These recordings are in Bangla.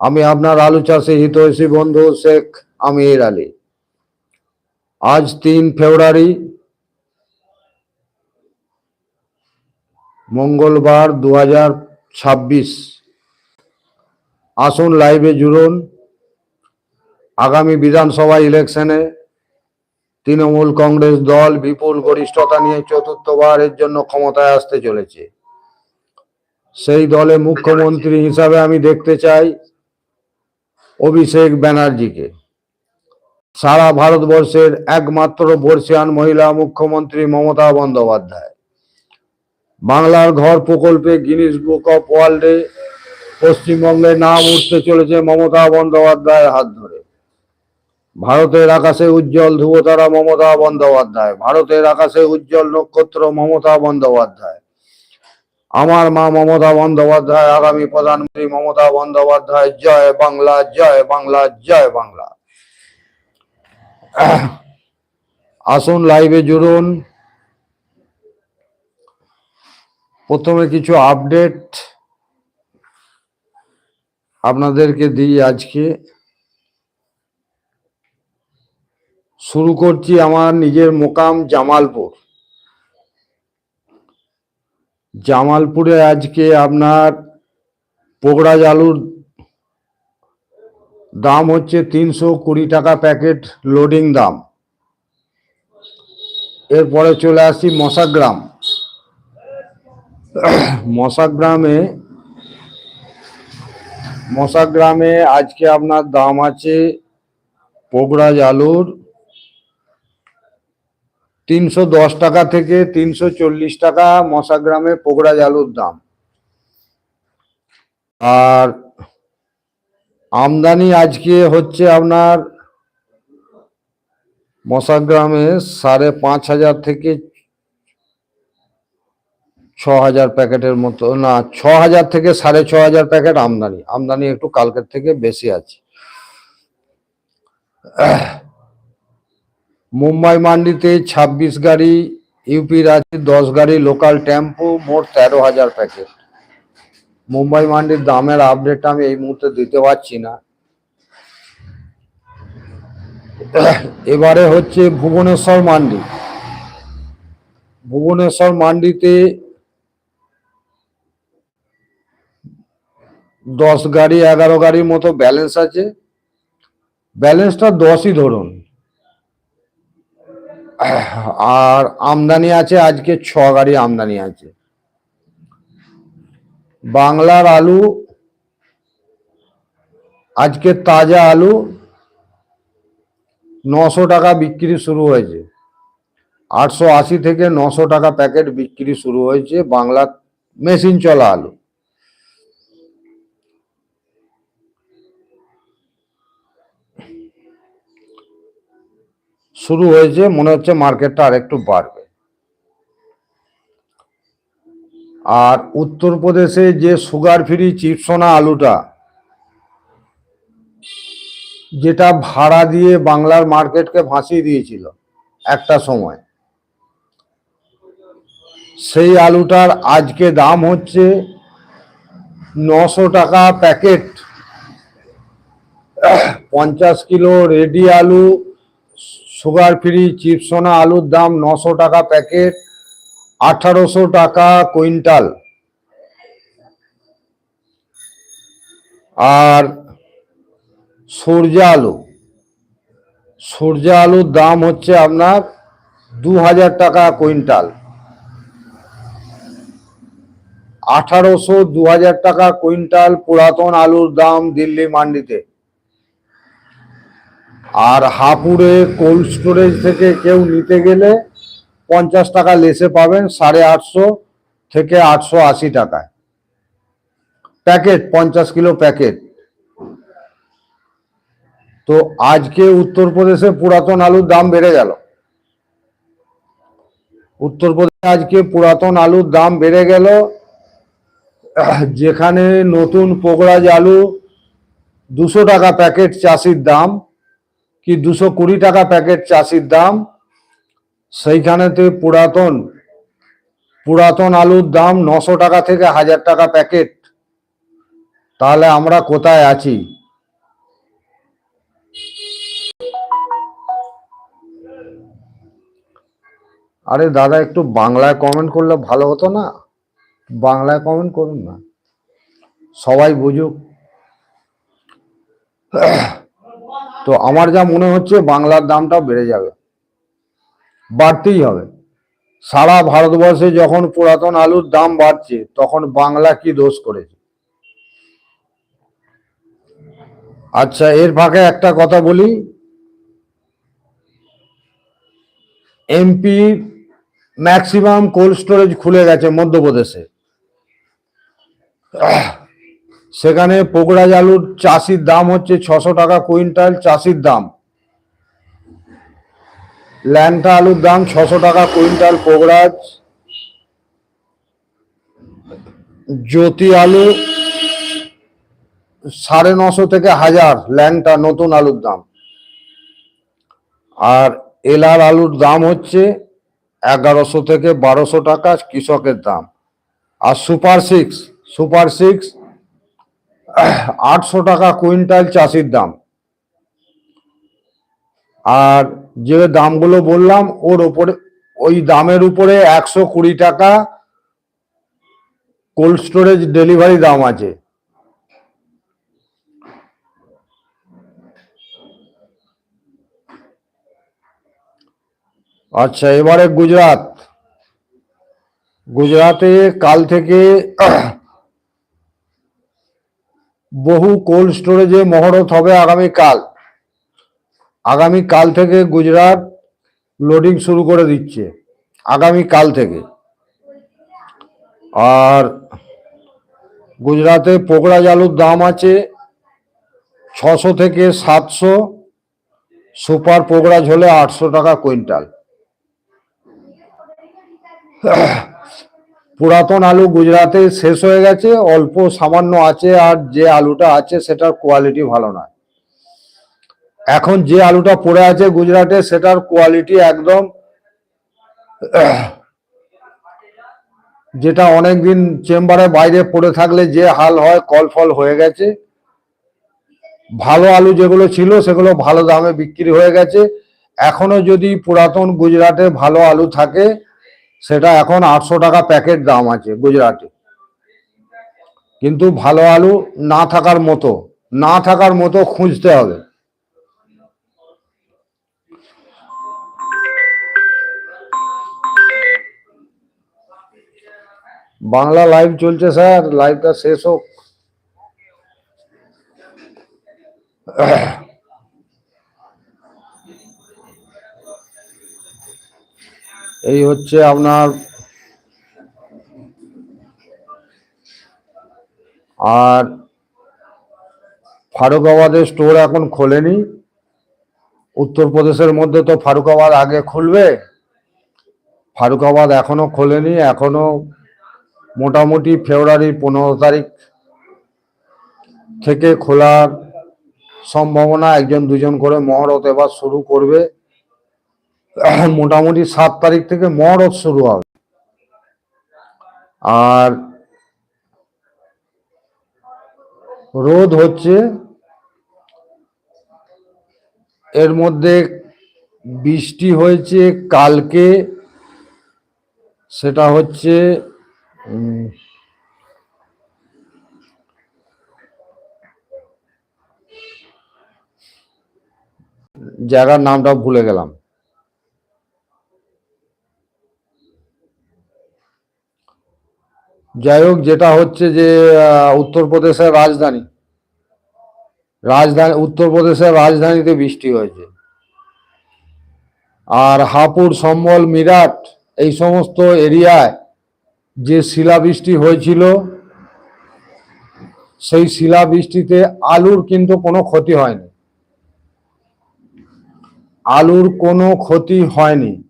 আমি আপনার আলু চাষে হিতৈষী বন্ধু শেখ আমির আলী। আজ তিন ফেব্রুয়ারি, মঙ্গলবার দু হাজার ছাব্বিশ। আসুন লাইভে জুড়ুন। আগামী বিধানসভা ইলেকশনে তৃণমূল কংগ্রেস দল বিপুল গরিষ্ঠতা নিয়ে চতুর্থবারের জন্য ক্ষমতায় আসতে চলেছে। সেই দলে মুখ্যমন্ত্রী হিসাবে আমি দেখতে চাই অভিষেক ব্যানার্জিকে। সারা ভারতবর্ষের একমাত্র বর্ষিয়ান মহিলা মুখ্যমন্ত্রী মমতা বন্দ্যোপাধ্যায়। বাংলার ঘর প্রকল্পে গিনিস বুক অফ ওয়ার্ল্ডে পশ্চিমবঙ্গের নাম উঠতে চলেছে মমতা বন্দ্যোপাধ্যায়ের হাত ধরে। ভারতের আকাশে উজ্জ্বল ধ্রুবতারা মমতা বন্দ্যোপাধ্যায়, ভারতের আকাশে উজ্জ্বল নক্ষত্র মমতা বন্দ্যোপাধ্যায়। আমার মা মমতা বন্দ্যোপাধ্যায়, আগামী প্রধানমন্ত্রী মমতা বন্দ্যোপাধ্যায়, জয় বাংলা জয় বাংলা জয় বাংলা। আসুন লাইভে জুড়ুন। প্রথমে কিছু আপডেট আপনাদেরকে দিই আজকে। শুরু করছি আমার নিজের মোকাম জামালপুর। জামালপুরে আজকে আপনার পোগড়াজ আলুর দাম হচ্ছে তিনশো কুড়ি টাকা প্যাকেট লোডিং দাম। এরপরে চলে আসি মশাগ্রাম। মশাগ্রামে মশাগ্রামে আজকে আপনার দাম আছে পোগড়াজ আলুর তিনশো দশ টাকা থেকে তিনশো চল্লিশ টাকা মশা মশাগ্রামে পোগড়াজ আলুর দাম। আর আমদানি আজকে হচ্ছে আপনার মশাগ্রামে সাড়ে পাঁচ হাজার থেকে ছ হাজার প্যাকেটের মতো, না, ছ হাজার থেকে সাড়ে ছ হাজার প্যাকেট আমদানি। আমদানি একটু কালকের থেকে বেশি আছে। মুম্বাই মান্ডিতে ছাব্বিশ গাড়ি ইউপির রাজ্যে দশ গাড়ি, লোকাল টেম্পো, মোট তেরো হাজার প্যাকেট। মুম্বাই মান্ডির দামের আপডেটটা আমি এই মুহূর্তে দিতে পারছি না। এবারে হচ্ছে ভুবনেশ্বর মান্ডি। ভুবনেশ্বর মান্ডিতে দশ গাড়ি, এগারো গাড়ির মতো ব্যালেন্স আছে। ব্যালেন্সটা দশই ধরুন। আর আমদানি আছে, আজকে ছ গাড়ি আমদানি আছে। বাংলার আলু, আজকে তাজা আলু, নশো টাকা বিক্রি শুরু হয়েছে। আটশো আশি থেকে নশো টাকা প্যাকেট বিক্রি শুরু হয়েছে বাংলা মেশিন চলা আলু। শুরু হয়েছে, মনে হচ্ছে মার্কেটটা আরেকটু বাড়বে। আর উত্তরপ্রদেশে যে সুগার ফ্রি চিপসোনা আলুটা, যেটা ভাড়া দিয়ে বাংলার মার্কেটকে ভাসিয়ে দিয়েছিল একটা সময়, সেই আলুটার আজকে দাম হচ্ছে নশো টাকা প্যাকেট। পঞ্চাশ কিলো রেডি আলু সুগার ফ্রি চিপসোনা আলুর দাম নশো টাকা প্যাকেট, আঠারোশো টাকা কুইন্টাল। আর সূর্যা আলু। সূর্যা আলুর দাম হচ্ছে আপনার দু হাজার টাকা কুইন্টাল। আঠারোশো দু হাজার টাকা কুইন্টাল পুরাতন আলুর দাম দিল্লি মান্ডিতে। আর হাপুড়ে কোল্ড স্টোরেজ থেকে কেউ নিতে গেলে পঞ্চাশ টাকা লেসে পাবেন, সাড়ে আটশো থেকে আটশো আশি টাকায়। প্যাকেট, পঞ্চাশ কিলো প্যাকেট। তো আজকে উত্তরপ্রদেশে পুরাতন আলুর দাম বেড়ে গেল। উত্তরপ্রদেশে আজকে পুরাতন আলুর দাম বেড়ে গেল। যেখানে নতুন পোকরাজ আলু দুশো টাকা প্যাকেট চাষির দাম। কি দুশো কুড়ি টাকা প্যাকেট চাষির দাম? সেইখানেতে পুরাতন পুরাতন আলুর দাম নশো টাকা থেকে হাজার টাকা প্যাকেট। তাহলে আমরা কোথায় আছি? আরে দাদা, একটু বাংলায় কমেন্ট করলে ভালো হতো না? বাংলায় কমেন্ট করুন না। সবাই বুঝুক। তো আমার যা মনে হচ্ছে, বাংলার দামটা বেড়ে যাবে। বাড়তেই হবে। সারা ভারতবর্ষে যখন পুরাতন আলুর দাম বাড়ছে, তখন বাংলা কি দোষ করেছে? আচ্ছা এর ফাঁকে একটা কথা বলি। এমপি ম্যাক্সিমাম কোল্ড স্টোরেজ খুলে গেছে মধ্যপ্রদেশে। সেখানে পোকরাজ আলুর চাষির দাম হচ্ছে ছশো টাকা কুইন্টাল চাষির দাম। ল্যাংটা আলুর দাম ছশো টাকা কুইন্টাল পোকরাজ জ্যোতি আলু সাড়ে নশো থেকে হাজার ল্যাংটা নতুন আলুর দাম। আর এলার আলুর দাম হচ্ছে এগারোশো থেকে বারোশো টাকা কৃষকের দাম। আর সুপার সিক্স সুপার সিক্স আটশো টাকা কুইন্টাল চাষির দাম। আর যে দামগুলো বললাম, ওর ওপরে ওই দামের উপরে একশো কুড়ি টাকা কোল্ড স্টোরেজ ডেলিভারি দাম আছে। আচ্ছা এবারে গুজরাট। গুজরাটে কাল থেকে বহু কোল্ড স্টোরেজে মহরত হবে আগামী কাল আগামী কাল থেকে গুজরাট লোডিং শুরু করে দিচ্ছে। আগামী কাল থেকে। আর গুজরাতে পোকড়া আলুর দাম আছে ছশো থেকে সাতশো, সুপার পোকড়া ঝোলে আটশো টাকা কুইন্টাল। পুরাতন আলু গুজরাতে শেষ হয়ে গেছে, অল্প সামান্য আছে আর যে আলুটা আছে সেটার কোয়ালিটি ভালো নয়। এখন যে আলুটা পড়ে আছে গুজরাটে সেটার কোয়ালিটি একদম, যেটা অনেকদিন চেম্বারে বাইরে পড়ে থাকলে যে হাল হয় কল ফল হয়ে গেছে। ভালো আলু যেগুলো ছিল সেগুলো ভালো দামে বিক্রি হয়ে গেছে। এখনও যদি পুরাতন গুজরাটে ভালো আলু থাকে সেটা এখন আটশো টাকা প্যাকেট দাম আছে গুজরাটে। কিন্তু ভালো আলু না থাকার মতো, না থাকার মতো খুঁজতে হবে। বাংলা লাইভ চলছে স্যার, লাইভটা শেষ হোক। এই হচ্ছে আপনার আর ফারুকাবাদের স্টোর এখন খোলেনি। উত্তরপ্রদেশের মধ্যে তো ফারুকাবাদ আগে খুলবে। ফারুকাবাদ এখনও খোলেনি, এখনও মোটামুটি ফেব্রুয়ারি পনেরো তারিখ থেকে খোলার সম্ভাবনা একজন দুজন করে মহরত এবার শুরু করবে। মোটামুটি সাত তারিখ থেকে মহরত শুরু হবে। আর রোদ হচ্ছে। এর মধ্যে বৃষ্টি হয়েছে কালকে। সেটা হচ্ছে জায়গার নামটা ভুলে গেলাম। যাই হোক যেটা হচ্ছে যে উত্তরপ্রদেশের রাজধানী। রাজধানী, উত্তরপ্রদেশের রাজধানীতে বৃষ্টি হয়েছে। আর হাপুর সম্বল, মিরাট, এই সমস্ত এরিয়ায় যে শিলাবৃষ্টি হয়েছিল, সেই শিলাবৃষ্টিতে আলুর কিন্তু কোনো ক্ষতি হয়নি। আলুর কোনো ক্ষতি হয়নি।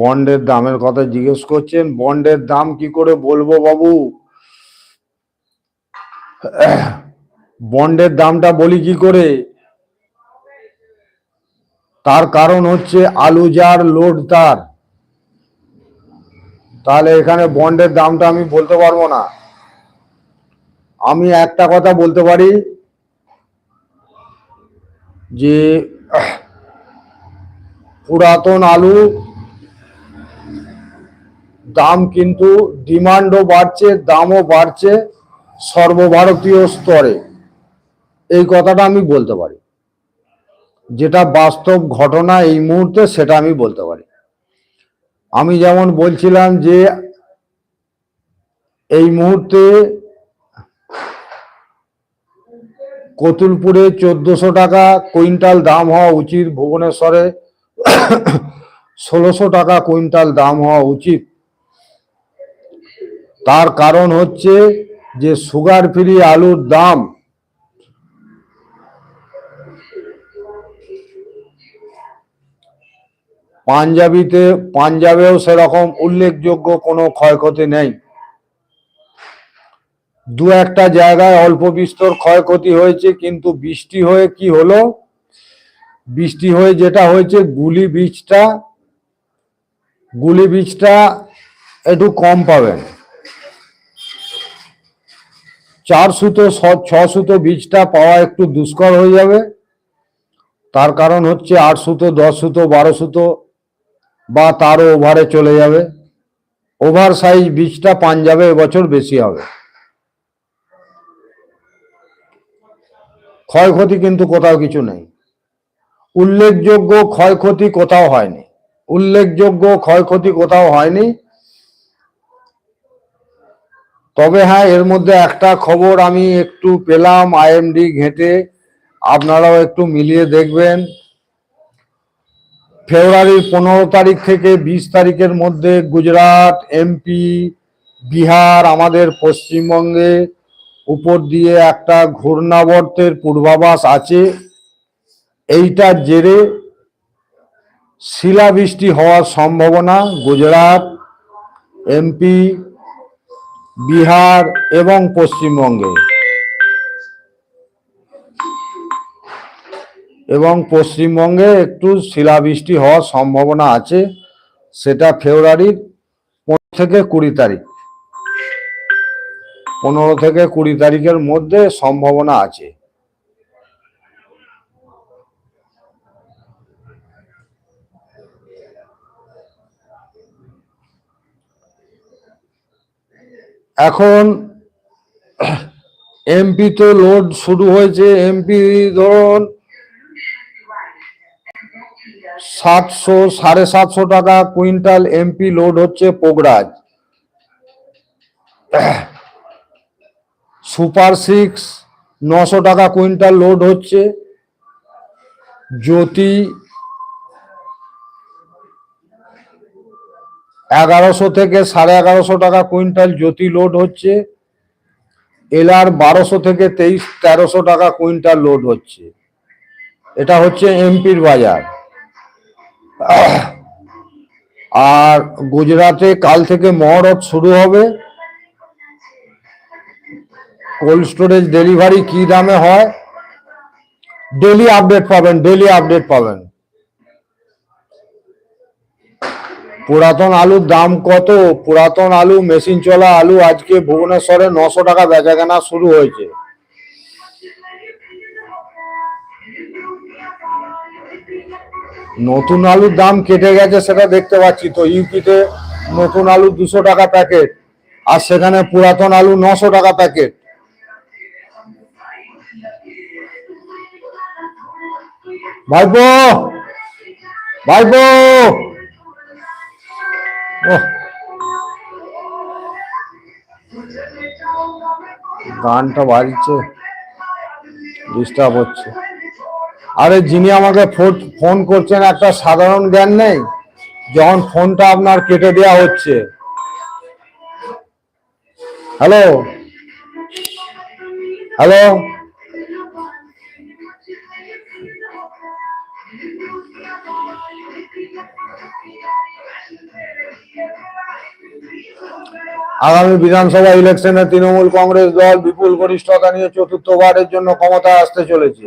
বন্ডের দামের কথা জিজ্ঞেস করছেন, বন্ডের দাম কি করে বলব বাবু? বন্ডের দামটা বলি কি করে? তার কারণ হচ্ছে আলু যার লোড তার। তাহলে এখানে বন্ডের দামটা আমি বলতে পারব না। আমি একটা কথা বলতে পারি যে পুরাতন আলু, দাম কিন্তু ডিমান্ডও বাড়ছে, দামও বাড়ছে সর্বভারতীয় স্তরে। এই কথাটা আমি বলতে পারি। যেটা বাস্তব ঘটনা এই মুহূর্তে সেটা আমি বলতে পারি। আমি যেমন বলছিলাম যে এই মুহূর্তে কতুলপুরে চোদ্দশো টাকা কুইন্টাল দাম হওয়া উচিত ভুবনেশ্বরে। ষোলোশো টাকা কুইন্টাল দাম হওয়া উচিত। তার কারণ হচ্ছে যে সুগার ফ্রি আলুর দাম পাঞ্জাবিতে, পাঞ্জাবেও সেরকম উল্লেখযোগ্য কোনো ক্ষয়ক্ষতি নেই। দু একটা জায়গায় অল্প বিস্তর ক্ষয়ক্ষতি হয়েছে, কিন্তু বৃষ্টি হয়ে কি হলো? বৃষ্টি হয়ে যেটা হয়েছে, গুলি বীজটা গুলি বীজটা একটু কম পাবেন। চার সুতো, ছ- সুতো বীজটা পাওয়া একটু দুষ্কর হয়ে যাবে। তার কারণ হচ্ছে আট সুতো, দশ সুতো, বারো সুতো বা তারও ওভারে চলে যাবে। ওভার সাইজ বীজটা পাঞ্জাবে এবছর বেশি হবে। ক্ষয়ক্ষতি কিন্তু কোথাও কিছু নেই। উল্লেখযোগ্য ক্ষয়ক্ষতি কোথাও হয়নি। উল্লেখযোগ্য ক্ষয়ক্ষতি কোথাও হয়নি। তবে হ্যাঁ এর মধ্যে একটা খবর আমি একটু পেলাম, আইএমডি ঘেঁটে। আপনারাও একটু মিলিয়ে দেখবেন। ফেব্রুয়ারির পনেরো তারিখ থেকে বিশ তারিখের মধ্যে গুজরাট, এমপি, বিহার, আমাদের পশ্চিমবঙ্গে উপর দিয়ে একটা ঘূর্ণাবর্তের পূর্বাভাস আছে। এইটার জেরে শিলাবৃষ্টি হওয়ার সম্ভাবনা গুজরাট, এমপি, বিহার এবং পশ্চিমবঙ্গে। এবং পশ্চিমবঙ্গে একটু শিলাবৃষ্টি হওয়ার সম্ভাবনা আছে, সেটা ফেব্রুয়ারির পনেরো থেকে কুড়ি তারিখ। পনেরো থেকে কুড়ি তারিখের মধ্যে সম্ভাবনা আছে। এখন এমপি তো লোড শুরু হয়েছে। এমপি ধরুন সাতশো, সাড়ে সাতশো টাকা কুইন্টাল এমপি লোড হচ্ছে পোগরাজ। সুপার সিক্স নশো টাকা কুইন্টাল লোড হচ্ছে। জ্যোতি এগারোশো থেকে সাড়ে এগারোশো টাকা কুইন্টাল জ্যোতি লোড হচ্ছে। এলার বারোশো থেকে তেইশ, তেরোশো টাকা কুইন্টাল লোড হচ্ছে। এটা হচ্ছে এমপির বাজার। আর গুজরাটে কাল থেকে মহরত শুরু হবে। কোল্ড স্টোরেজ ডেলিভারি কি দামে হয়? ডেলি আপডেট পাবেন, ডেলি আপডেট পাবেন। পুরাতন আলুর দাম কত? পুরাতন আলু, মেশিন চলা আলু আজকে ভুবনেশ্বরে নশো টাকা বেচা কেনা শুরু হয়েছে। নতুন আলুর দাম কেটে গেছে সেটা দেখতে পাচ্ছি। তো ইউপিতে নতুন আলু দুশো টাকা প্যাকেট, আর সেখানে পুরাতন আলু নশো টাকা প্যাকেট। ভাইপো! ভাইপো! ওহ। গানটা বাজছে ডিস্টার্ব হচ্ছে। আরে যিনি আমাকে ফোন করছেন, একটা সাধারণ জ্ঞান নেই? যখন ফোনটা আপনার কেটে দেওয়া হচ্ছে। হ্যালো? হ্যালো? আগামী বিধানসভা ইলেকশনে তৃণমূল কংগ্রেস দল বিপুল গরিষ্ঠতা নিয়ে চতুর্থবারের জন্য ক্ষমতায় আসতে চলেছে।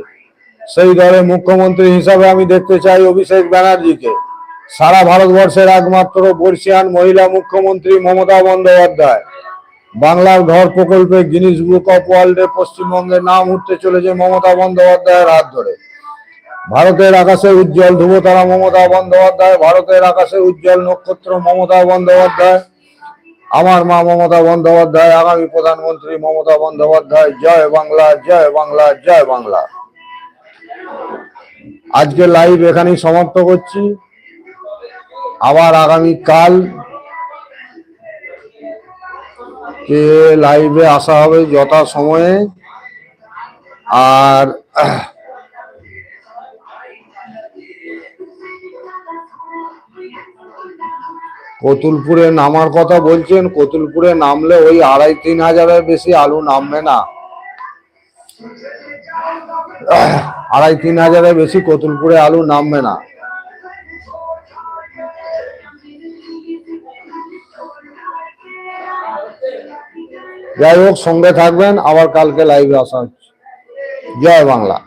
সেই দলে মুখ্যমন্ত্রী হিসাবে আমি দেখতে চাই অভিষেক ব্যানার্জিকে। সারা ভারতবর্ষের একমাত্র বর্ষিয়ান মহিলা মুখ্যমন্ত্রী মমতা বন্দ্যোপাধ্যায়। বাংলার ঘর প্রকল্পে গিনিস বুক অফ ওয়ার্ল্ডে পশ্চিমবঙ্গের নাম উঠতে চলেছে মমতা বন্দ্যোপাধ্যায়ের হাত ধরে। ভারতের আকাশে উজ্জ্বল ধ্রুবতারা মমতা বন্দ্যোপাধ্যায়, ভারতের আকাশে উজ্জ্বল নক্ষত্র মমতা বন্দ্যোপাধ্যায়, আমার মা মমতা বন্দ্যোপাধ্যায়, আগামী প্রধানমন্ত্রী মমতা বন্দ্যোপাধ্যায়, জয় বাংলা জয় বাংলা জয় বাংলা। আজকে লাইভ এখানেই সমাপ্ত করছি। আবার আগামী কাল কে লাইভে আসা হবে যথা সময়ে আর কতুলপুরে নামার কথা বলছেন, কতুলপুরে নামলে ওই আড়াই তিন হাজারের বেশি আলু নামবে না। আড়াই তিন হাজারের বেশি কতুলপুরে আলু নামবে না। যাই হোক, সঙ্গে থাকবেন, আবার কালকে লাইভে আসা হচ্ছে। জয় বাংলা।